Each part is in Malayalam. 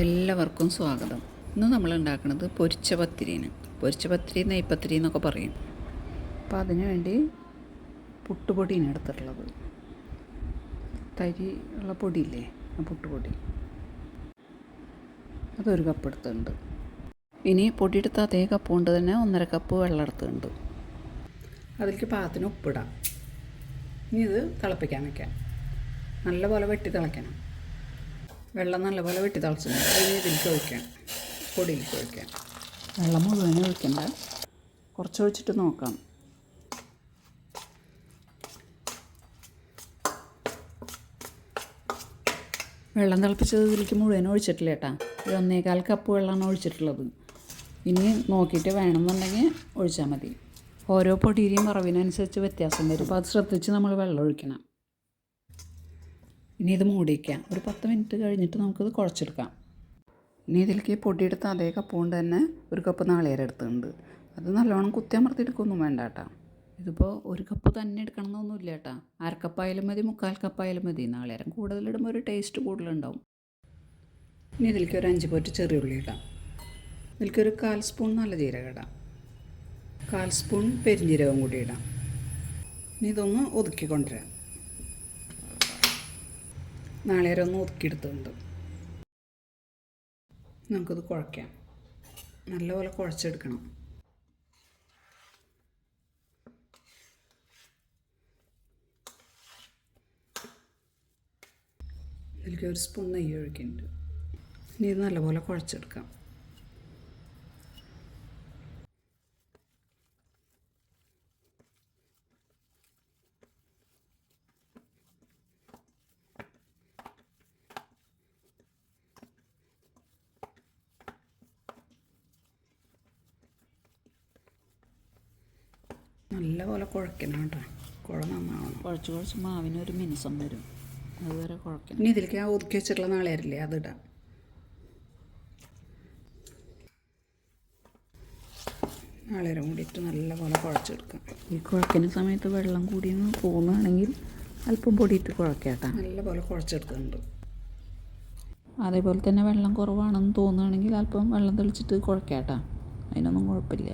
എല്ലാവർക്കും സ്വാഗതം. ഇന്ന് നമ്മൾ ഉണ്ടാക്കുന്നത് പൊരിച്ച പത്തിരിയാണ് പൊരിച്ച പത്തിരി നെയ്പത്തിരി എന്നൊക്കെ പറയും. അപ്പോൾ അതിന് വേണ്ടി പുട്ടുപൊടിയാണ് എടുത്തിട്ടുള്ളത്. തരി ഉള്ള പൊടിയില്ലേ ആ പുട്ടുപൊടി. അതൊരു കപ്പ് എടുത്തിട്ടുണ്ട്. ഇനി പൊടി എടുത്ത അതേ കപ്പ് കൊണ്ട് തന്നെ ഒന്നര കപ്പ് വെള്ളം എടുത്തിട്ടുണ്ട്. അതിലേക്ക് പാകത്തിന് ഉപ്പിടാം. ഇനി ഇത് തിളപ്പിക്കാൻ വെക്കാം. നല്ലപോലെ വെട്ടി തിളയ്ക്കണം. വെള്ളം നല്ലപോലെ വെട്ടി തിളച്ചിട്ടുണ്ട്. ഇതിലേക്ക് ഒഴിക്കാം. പൊടിയിലേക്ക് ഒഴിക്കാം. വെള്ളം മുഴുവൻ ഒഴിക്കണ്ട. കുറച്ച് ഒഴിച്ചിട്ട് നോക്കാം. വെള്ളം തിളപ്പിച്ചത് ഇതിലേക്ക് മുഴുവൻ ഒഴിച്ചിട്ടില്ല കേട്ടാ. ഒരു ഒന്നേകാൽ കപ്പ് വെള്ളമാണ് ഒഴിച്ചിട്ടുള്ളത്. ഇനി നോക്കിയിട്ട് വേണമെന്നുണ്ടെങ്കിൽ ഒഴിച്ചാൽ മതി. ഓരോ പൊടിയിലും വറവിനനുസരിച്ച് വ്യത്യാസം വരും. അപ്പോൾ അത് ശ്രദ്ധിച്ച് നമ്മൾ വെള്ളം ഒഴിക്കണം. ഇനി ഇത് മൂടി ഒരു പത്ത് മിനിറ്റ് കഴിഞ്ഞിട്ട് നമുക്കിത് കുഴച്ചെടുക്കാം. ഇനി ഇതിലേക്ക് പൊടിയെടുത്ത അതേ കപ്പ് കൊണ്ട് തന്നെ ഒരു കപ്പ് നാളികേരം എടുത്തിട്ടുണ്ട്. അത് നല്ലോണം കുത്തിയമർത്തി എടുക്കൊന്നും വേണ്ട കേട്ടോ. ഇതിപ്പോൾ ഒരു കപ്പ് തന്നെ എടുക്കണം എന്നൊന്നുമില്ല കേട്ടോ അരക്കപ്പായാലും മതി മുക്കാൽ കപ്പായാലും മതി. നാളികേരം കൂടുതലിടുമ്പോൾ ഒരു ടേസ്റ്റ് കൂടുതലുണ്ടാവും. ഇനി ഇതിലേക്ക് ഒരു അഞ്ച് പോറ്റ് ചെറിയ ഉള്ളി ഇടാം. ഇതിലേക്ക് ഒരു കാൽ സ്പൂൺ നല്ല ജീരകം ഇടാം. കാൽ സ്പൂൺ പെരിഞ്ജീരകം കൂടി ഇടാം. ഇനി ഇതൊന്ന് ഒതുക്കി നാളെ ഒന്ന് ഒതുക്കിയെടുത്തുണ്ട് നമുക്കത് കുഴക്കാം. നല്ലപോലെ കുഴച്ചെടുക്കണം. ഇതിലേക്ക് ഒരു സ്പൂൺ നെയ്യ് ഒഴിക്കുന്നുണ്ട്. ഇനി ഇത് നല്ലപോലെ കുഴച്ചെടുക്കാം. നല്ലപോലെ കുഴക്കണം കേട്ടോ. കുഴ നന്നാവണം. കുഴച്ച് കുഴച്ച് മാവിനൊരു മിനുസം വരും. അതുവരെ കുഴക്കണം. ഇനി ഇതിലേക്ക് ആ ഒതുക്കി വെച്ചിട്ടുള്ള നാളേരില്ലേ അതിടാം നാളേരം കൂടിയിട്ട് നല്ലപോലെ കുഴച്ചെടുക്കാം. ഈ കുഴക്കുന്ന സമയത്ത് വെള്ളം കൂടിയെന്ന് തോന്നുകയാണെങ്കിൽ അല്പം പൊടിയിട്ട് കുഴക്കാട്ടാ നല്ലപോലെ കുഴച്ചെടുക്കുന്നുണ്ട്. അതേപോലെ തന്നെ വെള്ളം കുറവാണെന്ന് തോന്നുകയാണെങ്കിൽ അല്പം വെള്ളം തെളിച്ചിട്ട് കുഴക്കാട്ടാ അതിനൊന്നും കുഴപ്പമില്ല.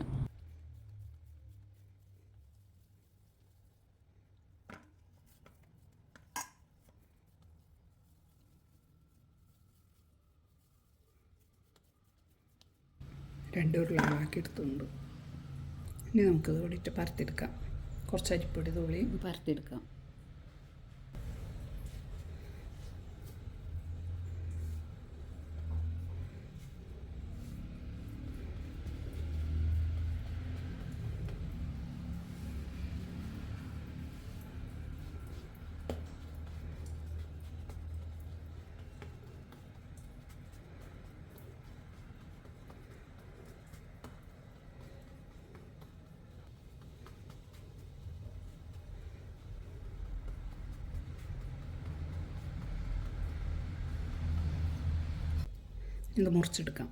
രണ്ട് ഉരുളകളാക്കി എടുത്തുണ്ട് ഇനി നമുക്കത് കൂടിയിട്ട് പരത്തിയെടുക്കാം കുറച്ച് അരിപ്പൊടി തുള്ളി പരത്തിയെടുക്കാം ഇത് മുറിച്ചെടുക്കാം.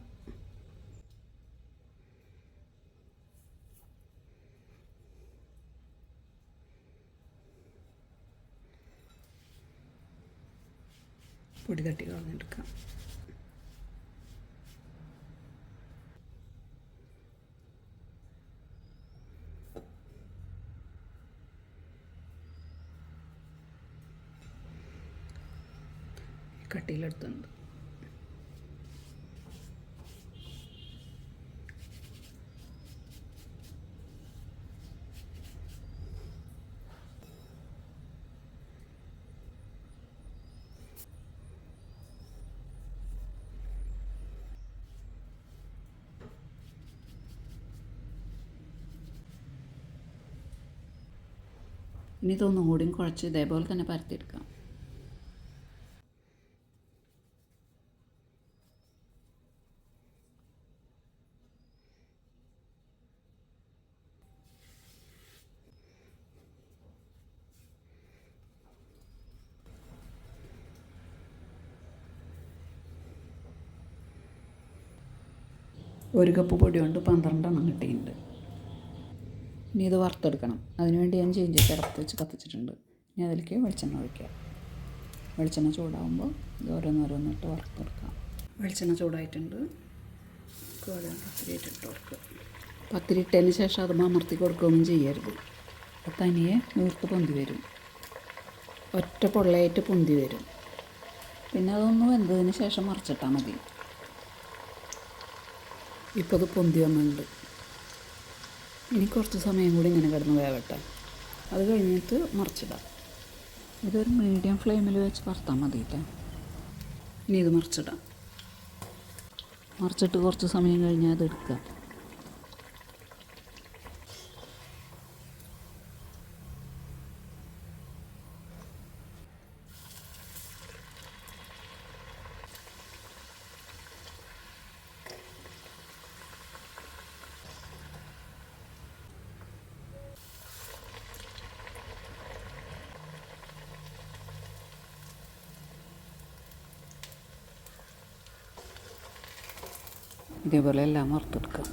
പൊടി തട്ടി കളഞ്ഞെടുക്കാം. കട്ടിയിലെടുത്തുണ്ട് ഇനി ഇതൊന്നും കൂടിയും കുഴച്ച് ഇതേപോലെ തന്നെ പരത്തിയെടുക്കാം. ഒരു കപ്പ് പൊടി കൊണ്ട് പന്ത്രണ്ടെണ്ണം കിട്ടിയിട്ടുണ്ട്. ഇനി ഇത് വറുത്തെടുക്കണം. അതിനുവേണ്ടി ഞാൻ ചേഞ്ച് കിടത്ത് വെച്ച് കത്തിച്ചിട്ടുണ്ട്. ഇനി അതിലേക്ക് വെളിച്ചെണ്ണ ഒഴിക്കുക വെളിച്ചെണ്ണ ചൂടാകുമ്പോൾ ഇത് ഓരോന്നോരോന്നിട്ട് വറുത്തെടുക്കാം. വെളിച്ചെണ്ണ ചൂടായിട്ടുണ്ട്. കോഴി പത്തിരി ഇട്ടിട്ട് കൊടുക്കുക പത്തിരിട്ടതിന് ശേഷം അത് അമർത്തി കൊടുക്കുകയൊന്നും ചെയ്യരുത്. തനിയെ നൂർത്ത് പൊന്തി വരും. ഒറ്റ പൊള്ളയായിട്ട് പൊന്തി വരും. പിന്നെ അതൊന്ന് വെന്തതിന് ശേഷം മറിച്ചിട്ടാൽ മതി. ഇപ്പോൾ അത് പൊന്തി വന്നിട്ടുണ്ട്. ഇനി കുറച്ച് സമയം കൂടി ഇങ്ങനെ കിടന്ന് വേവട്ടെ. അത് കഴിഞ്ഞിട്ട് മറിച്ചിടാം. ഇതൊരു മീഡിയം ഫ്ലെയിമിൽ വെച്ച് വറുത്താൽ മതി ഇനി ഇത് മറിച്ചിടാം. മറിച്ചിട്ട് കുറച്ച് സമയം കഴിഞ്ഞാൽ അത് എടുക്കുക. ഇതേപോലെ എല്ലാം വറുത്തെടുക്കുക.